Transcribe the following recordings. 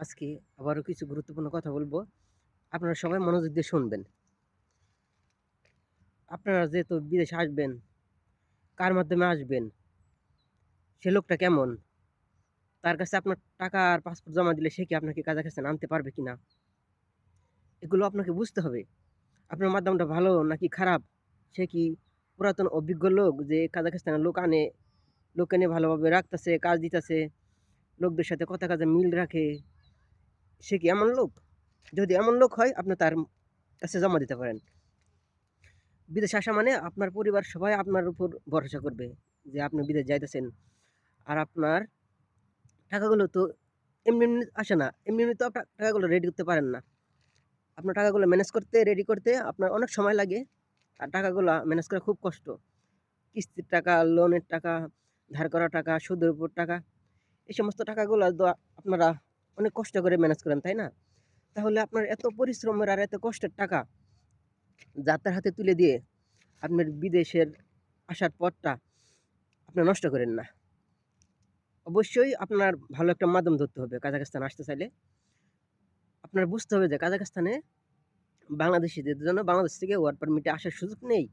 আজকে আবারও কিছু গুরুত্বপূর্ণ কথা বলব। আপনারা সবাই মনোযোগ দিয়ে শুনবেন। আপনারা যেহেতু বিদেশে আসবেন, কার মাধ্যমে আসবেন, সে লোকটা কেমন, তার কাছে আপনার টাকা আর পাসপোর্ট জমা দিলে সে কি আপনাকে কাজাখস্তান আনতে পারবে কি না এগুলো আপনাকে বুঝতে হবে। আপনার মাধ্যমটা ভালো নাকি খারাপ? সে কি পুরাতন অভিজ্ঞ লোক যে কাজাখস্তানের লোক আনে, লোক এনে ভালোভাবে রাখতেছে, কাজ দিতেছে, লোকদের সাথে কথা কাজে মিল রাখে সে কি এমন লোক? যদি এমন লোক হয়, আপনি তার কাছে জমা দিতে পারেন। বিদেশে আসা মানে আপনার পরিবার সবাই আপনার উপর ভরসা করবে যে আপনি বিদেশ যাইতেছেন। আর আপনার টাকাগুলো তো এমনি এমনি আসে না। এমনি এমনি তো আপনার টাকাগুলো রেডি করতে পারেন না। আপনার টাকাগুলো ম্যানেজ করতে রেডি করতে আপনার অনেক সময় লাগে। আর টাকাগুলো ম্যানেজ করা খুব কষ্ট। কিস্তির টাকা লোনের টাকা, ধার করা টাকা, সুদের উপর টাকা, এই সমস্ত টাকাগুলো আপনারা অনেক কষ্ট করে ম্যানেজ করেন, তাই না? তাহলে আপনার এত পরিশ্রমের আর এত কষ্টের টাকা যাত্রার হাতে তুলে দিয়ে আপনার বিদেশের আসার পথটা আপনি নষ্ট করেন না। অবশ্যই আপনার ভালো একটা মাধ্যম ধরতে হবে কাজাকিস্তান আসতে চাইলে। আপনার বুঝতে হবে যে কাজাকিস্তানে বাংলাদেশিদের জন্য বাংলাদেশ থেকে ওয়ার্ক পারমিটে আসার সুযোগ নেই।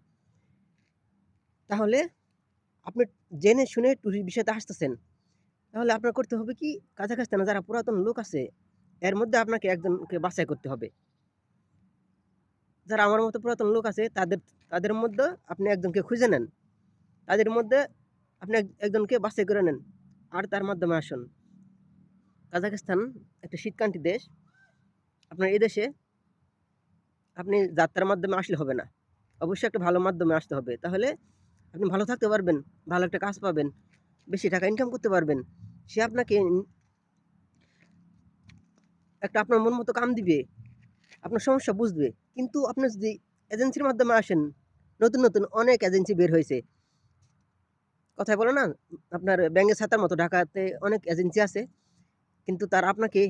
তাহলে আপনি জেনে শুনে টুরিস্ট বিষয়তে আসতেছেন। তাহলে আপনার করতে হবে কি? কাজাখস্তানে যারা পুরাতন লোক আছে, এর মধ্যে আপনাকে একজনকে বাছাই করতে হবে। যারা আমার মতো পুরাতন লোক আছে, তাদের তাদের মধ্যে আপনি একজনকে খুঁজে নেন। তাদের মধ্যে আপনি একজনকে বাছাই করে নেন। আর তার মাধ্যমে আসুন। কাজাখস্তান একটা শীতকান্তি দেশ। আপনার এই দেশে আপনি যাত্রার মাধ্যমে আসলে হবে না। অবশ্যই একটা ভালো মাধ্যমে আসতে হবে। তাহলে আপনি ভালো থাকতে পারবেন, ভালো একটা কাজ পাবেন, বেশি টাকা ইনকাম করতে পারবেন। সে আপনাকে একটা আপনার মন মতো কাম দিবে, আপনার সমস্যা বুঝবে। কিন্তু আপনি যদি এজেন্সির মাধ্যমে আসেন, নতুন নতুন অনেক এজেন্সি বের হয়েছে। কথায় বলো না, আপনার ব্যাঙ্গের ছাতার মতো ঢাকাতে অনেক এজেন্সি আছে, কিন্তু তার আপনাকে,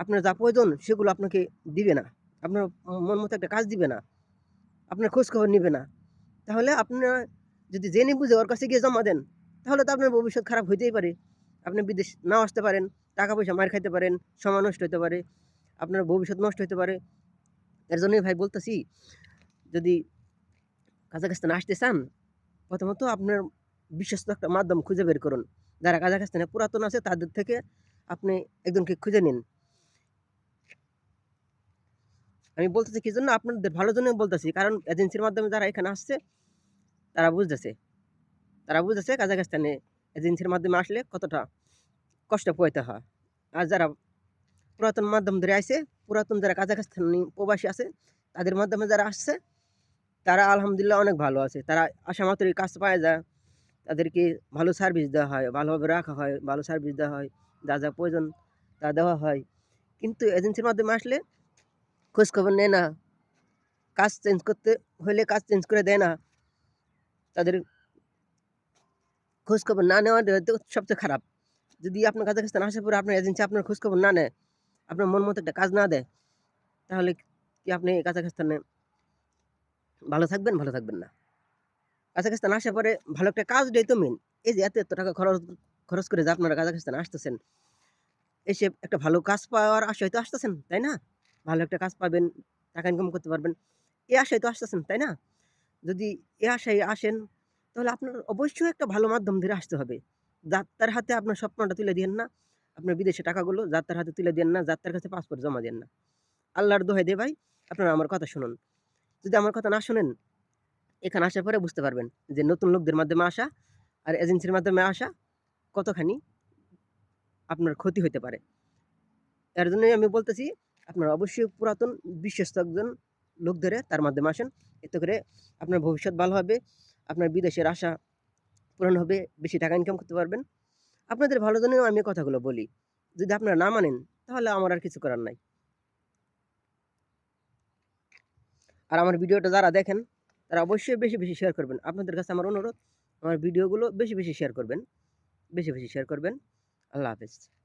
আপনার যা প্রয়োজন সেগুলো আপনাকে দিবে না। আপনার মন মতো একটা কাজ দিবে না। আপনার খোঁজ খবর নিবে না। তাহলে আপনার যদি জেনে বুঝে ওর কাছে গিয়ে জমা দেন, তাহলে তো আপনার ভবিষ্যৎ খারাপ হইতেই পারে। আপনি বিদেশ নাও আসতে পারেন টাকা পয়সা মার খাইতে পারেন, সময় নষ্ট হতে পারে, আপনার ভবিষ্যৎ নষ্ট হতে পারে। এর জন্যই ভাই বলতেছি, যদি কাজাখস্তানে আসতে চান, প্রথমত আপনার বিশ্বস্ত একটা মাধ্যম খুঁজে বের করুন। যারা কাজাখস্তানে পুরাতন আছে, তাদের থেকে আপনি একজনকে খুঁজে নিন। আমি বলতেছি কি জন্য? আপনাদের ভালো জন্য বলতেছি, কারণ এজেন্সির মাধ্যমে যারা এখানে আসছে, তারা বুঝতেছে। তারা বুঝতেছে কাজাখস্তানে এজেন্সির মাধ্যমে আসলে কতটা কষ্ট পোয়াতে হয়। আর যারা পুরাতন মাধ্যম ধরে আসে পুরাতন যারা কাজাখস্তানি প্রবাসী আছে, তাদের মাধ্যমে যারা আসছে, তারা আলহামদুলিল্লাহ অনেক ভালো আছে। তারা আসা মাত্রই কাজ পায় যায়, তাদেরকে ভালো সার্ভিস দেওয়া হয়, ভালোভাবে রাখা হয়, ভালো সার্ভিস দেওয়া হয়, যা যা প্রয়োজন তা দেওয়া হয়। কিন্তু এজেন্সির মাধ্যমে আসলে খোঁজখবর নেয় না, কাজ চেঞ্জ করতে হলে কাজ চেঞ্জ করে দেয় না। তাদের খোঁজখবর না নেওয়া সবচেয়ে খারাপ। যদি আপনার কাজাখস্তান আসার পরে আপনার এজেন্সি আপনার খোঁজখবর না নেয়, আপনার মন মতো একটা কাজ না দেয়, তাহলে কি আপনি কাজাখস্তানে ভালো থাকবেন ভালো থাকবেন না। কাজাখস্তান আসার পরে ভালো একটা কাজ দেয় তো মেন এই যে এত এত টাকা খরচ খরচ করে যে আপনারা কাজাখস্তান আসতেছেন, এসে একটা ভালো কাজ পাওয়ার আশায় তো আসতেছেন, তাই না? ভালো একটা কাজ পাবেন, টাকা ইনকাম করতে পারবেন এ আশায় তো আসতেছেন, তাই না? যদি এ আশায় আসেন তাহলে আপনার অবশ্যই একটা ভালো মাধ্যম ধরে আসতে হবে। যাত্রার হাতে আপনার স্বপ্নটা তুলে দিয়েন না, আপনার বিদেশে টাকাগুলো যাত্রার হাতে তুলে দেন না, যাত্রার কাছে পাসপোর্ট জমা দেন না। আল্লাহর দোহাই দে ভাই, আপনারা আমার কথা শুনুন। যদি আমার কথা না শুনেন, এখানে আসার পরে বুঝতে পারবেন যে নতুন লোকদের মাধ্যমে আসা আর এজেন্সির মাধ্যমে আসা কতখানি আপনার ক্ষতি হতে পারে। এর জন্যই আমি বলতেছি, আপনারা অবশ্যই পুরাতন, বিশ্বস্ত একজন লোক ধরে তার মাধ্যমে আসেন। এতে করে আপনার ভবিষ্যৎ ভালো হবে। আপনার বিদেশের আশা পূরণ হবে, বেশি টাকা ইনকাম করতে পারবেন। আপনাদের ভালো জন্যও আমি কথাগুলো বলি। যদি আপনারা না মানেন, তাহলে আমার আর কিছু করার নাই। আর আমার ভিডিওটা যারা দেখেন, তারা অবশ্যই বেশি বেশি শেয়ার করবেন। আপনাদের কাছে আমার অনুরোধ, আমার ভিডিওগুলো বেশি বেশি শেয়ার করবেন। বেশি বেশি শেয়ার করবেন। আল্লাহ হাফেজ।